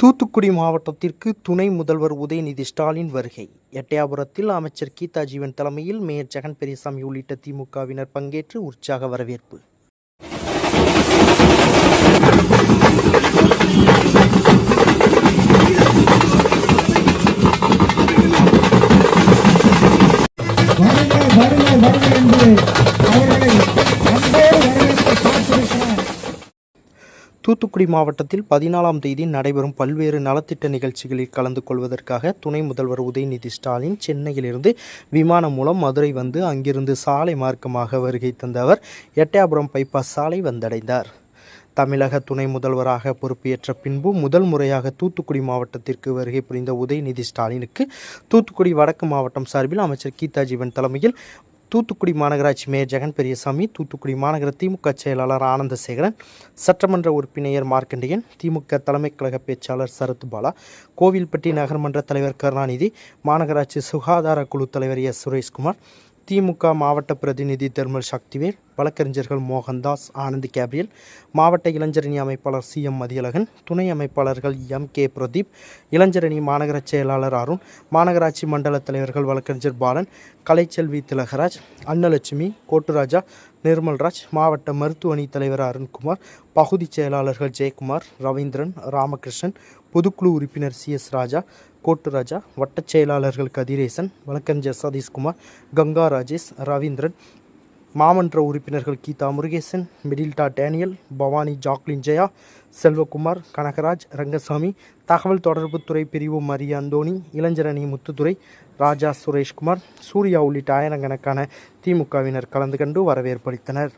தூத்துக்குடி மாவட்டத்திற்கு துணை முதல்வர் உதயநிதி ஸ்டாலின் வருகை. எட்டயாபுரத்தில் அமைச்சர் கீதா ஜீவன் தலைமையில் மேயர் ஜெகன் பெரியசாமி உள்ளிட்ட திமுகவினர் பங்கேற்று உற்சாக வரவேற்பு. தூத்துக்குடி மாவட்டத்தில் பதினாலாம் தேதி நடைபெறும் பல்வேறு நலத்திட்ட நிகழ்ச்சிகளில் கலந்து கொள்வதற்காக துணை முதல்வர் உதயநிதி ஸ்டாலின் சென்னையிலிருந்து விமானம் மூலம் மதுரை வந்து அங்கிருந்து சாலை மார்க்கமாக வருகை தந்த அவர் எட்டயாபுரம் பைபாஸ் சாலை வந்தடைந்தார். தமிழக துணை முதல்வராக பொறுப்பேற்ற பின்பு முதல் முறையாக தூத்துக்குடி மாவட்டத்திற்கு வருகை புரிந்த உதயநிதி ஸ்டாலினுக்கு தூத்துக்குடி வடக்கு மாவட்டம் சார்பில் அமைச்சர் கீதா ஜீவன் தலைமையில் தூத்துக்குடி மாநகராட்சி மேயர் ஜெகன் பெரியசாமி தூத்துக்குடி மாநகர திமுக செயலாளர் ஆனந்தசேகரன் சட்டமன்ற உறுப்பினர் மார்க்கண்டியன் திமுக தலைமை கழக பேச்சாளர் சரத் பாலா கோவில்பட்டி நகர்மன்ற தலைவர் கருணாநிதி மாநகராட்சி சுகாதார குழு தலைவர் எஸ். சுரேஷ்குமார் திமுக மாவட்ட பிரதிநிதி தர்மல் சக்திவேல் வழக்கறிஞர்கள் மோகன்தாஸ் ஆனந்த் கேப்ரியல் மாவட்ட இளைஞரணி அமைப்பாளர் சி எம் மதியழகன் துணை அமைப்பாளர்கள் எம் கே பிரதீப் இளைஞரணி மாநகர செயலாளர் அருண் மாநகராட்சி மண்டல தலைவர்கள் வழக்கறிஞர் பாலன் கலைச்செல்வி திலகராஜ் அன்னலட்சுமி கோட்டுராஜா நிர்மல்ராஜ் மாவட்ட மருத்துவ அணி தலைவர் அருண்குமார் பகுதி செயலாளர்கள் ஜெயக்குமார் ரவீந்திரன் ராமகிருஷ்ணன் பொதுக்குழு உறுப்பினர் சி எஸ் ராஜா கோட்டுராஜா வட்டச் செயலாளர்கள் கதிரேசன் வழக்கறிஞர் சதீஷ்குமார் கங்கா ராஜேஷ் ரவீந்திரன் மாமன்ற உறுப்பினர்கள் Geetha Murugesan Matilda Daniel Bhavani Jacqueline Jaya Selvakumar Kanagaraj Rangasamy தகவல் தொடர்புத்துறை பிரிவு மரிய அந்தோணி இளைஞரணி முத்துத்துறை ராஜா சுரேஷ்குமார் சூர்யா உள்ளிட்ட ஆயிரக்கணக்கான திமுகவினர் கலந்து கண்டு வரவேற்பளித்தனர்.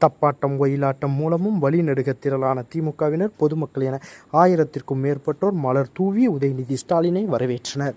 தப்பாட்டம் ஒயிலாட்டம் மூலமும் வழிநெடுக திரளான திமுகவினர் பொதுமக்கள் என ஆயிரத்திற்கும் மேற்பட்டோர் மலர் தூவி உதயநிதி ஸ்டாலினை வரவேற்றனர்.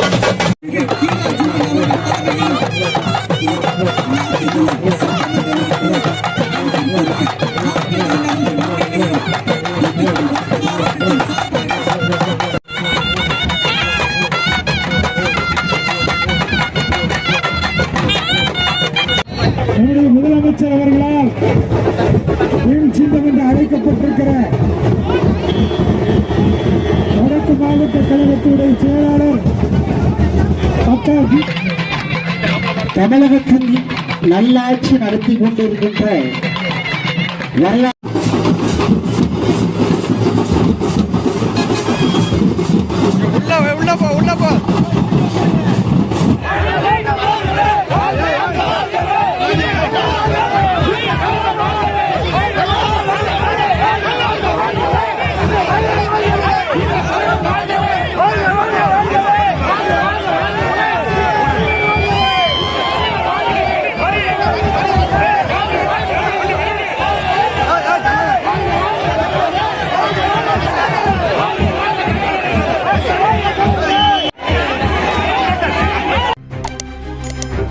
முதலமைச்சர் அவர்களால் வீழ்ச்சிந்தம் என்று அழைக்கப்பட்டிருக்கிற வடக்கு மாவட்ட கழகத்துடைய செயலாளர் பத்தாசி தமிழகத்தில் நல்லாட்சி நடத்தி கொண்டிருக்கின்ற வரலாறு உள்ள உள்ள